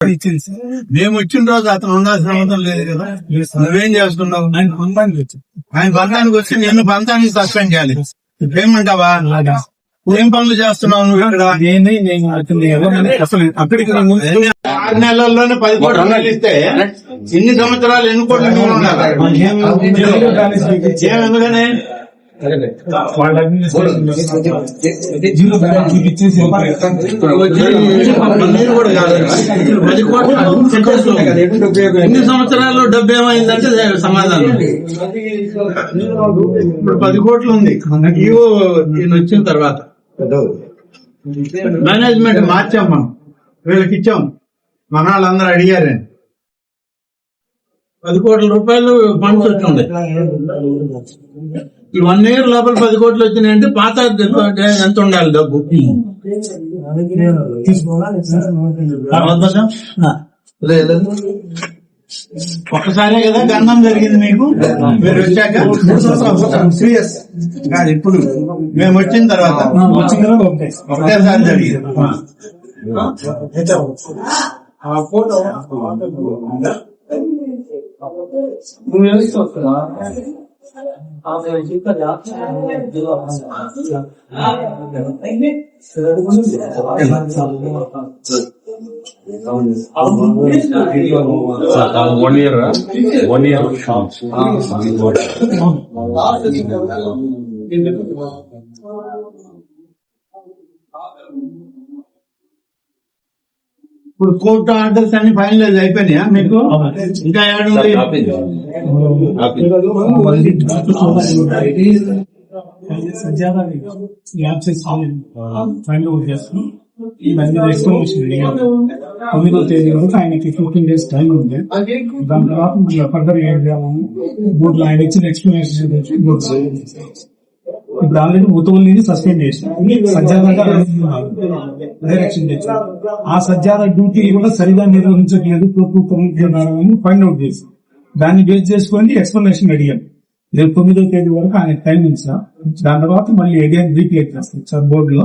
ఇచ్చింది సార్ మేము వచ్చిన రోజు అతను ఉండాల్సిన అవసరం లేదు కదా. నువ్వేం చేస్తున్నావు? ఆయన పంపానికి వచ్చి ఆయన బంధానికి వచ్చి నిన్ను బంధానికి సస్పెండ్ చేయాలి. ఏమంటావా? ఏం పనులు చేస్తున్నావు నువ్వు ఇక్కడ? నేనే నేను ఎవరిని అసలు అక్కడికి ఆరు నెలల్లోనే పది కోట్లు ఇస్తే ఇన్ని సంవత్సరాలు ఎన్ని కోట్లు మీరు ఉండాలి జీరో బ్యాలెన్స్ చూపించేసి ఇన్ని సంవత్సరాల్లో డబ్బు ఏమైందంటే సమాధానం. ఇప్పుడు పది కోట్లు ఉంది. ఇవో ఈయన వచ్చిన తర్వాత. మేనేజ్మెంట్ మార్చాం మనం. వీళ్ళకి ఇచ్చాం. మన వాళ్ళందరూ అడిగారని పది కోట్ల రూపాయలు ఫండ్స్ వచ్చింది ఈ వన్ ఇయర్ లోపల పది కోట్లు వచ్చినాయంటే పాత ఎంత ఉండాలి డబ్బు? ఒక్కసారే కదా గంధం జరిగింది మీకు? మీరు వచ్చాక? కాదు ఇప్పుడు. మేము వచ్చిన తర్వాత. వచ్చిన ఒకటే ఒకటేసారి జరిగింది వన్ ఇయర్ వన్ ఇయర్ ఇప్పుడు కోర్టు ఆర్డర్స్ అన్ని ఫైనలైజ్ అయిపోయినాయా మీకు? ఇంకా ఏడుంది చేసి తొమ్మిదో తేదీ వరకు ఆయనకి ఫిఫ్టీన్ డేస్ టైం ఉంది. దాని తర్వాత మళ్ళీ ఫర్దర్ ఏం చేయాలని బోర్డులో ఆయన ఇచ్చిన ఎక్స్ప్లెనేషన్ బోర్డు ఇప్పుడు ఆల్రెడీ ఉత్తమల్ని సస్పెండ్ చేశారు సజ్జాదా డైరెక్షన్ చేశారు. ఆ సజ్జాదా డ్యూటీ కూడా సరిగా నిర్వహించట్లేదు. ప్రభుత్వం ఫైండ్ అవుట్ చేసి దాన్ని బేస్ చేసుకొని ఎక్స్ప్లెనేషన్ అడిగాను. రేపు తొమ్మిదో తేదీ వరకు ఆయన టైం ఇచ్చారు దాని తర్వాత మళ్ళీ అగైన్ రీక్రియేట్ చేస్తారు సార్ బోర్డు లో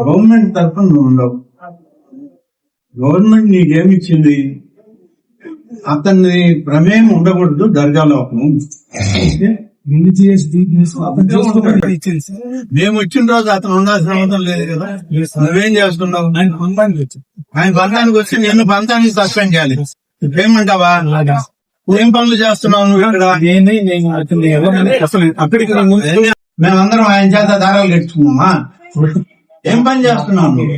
గవర్నమెంట్ తరఫున నువ్వు ఉండవు గవర్నమెంట్ నీకేమి ఇచ్చింది? అతన్ని ప్రమేయం ఉండకూడదు దర్గా లోపం మేము వచ్చిన రోజు అతను ఉండాల్సిన అవసరం లేదు కదా. నువ్వేం చేస్తున్నావు? ఆయన పంపానికి వచ్చి ఆయన బంధానికి వచ్చి నిన్ను బంధానికి సస్పెండ్ చేయాలి. ఏమంటావా? ఏం పనులు చేస్తున్నావు నువ్వు ఇక్కడ? అసలు అక్కడికి మేమందరం ఆయన చేత దారాలు కట్టుకున్నామా? ఏం పని చేస్తున్నావు నువ్వు?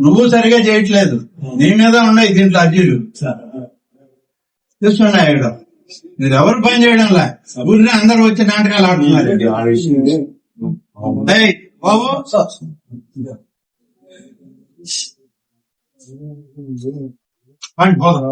నువ్వు సరిగా చేయట్లేదు. నీ మీద ఉన్నాయి దీంట్లో అర్జీలు. చూస్తున్నాయి ఇక్కడ. మీరు ఎవరు పని చేయడంలా ఊరిని అందరూ వచ్చి నాటకాలు ఆడుతున్నారు ఏయ్, బాబు పండి, పోదాం.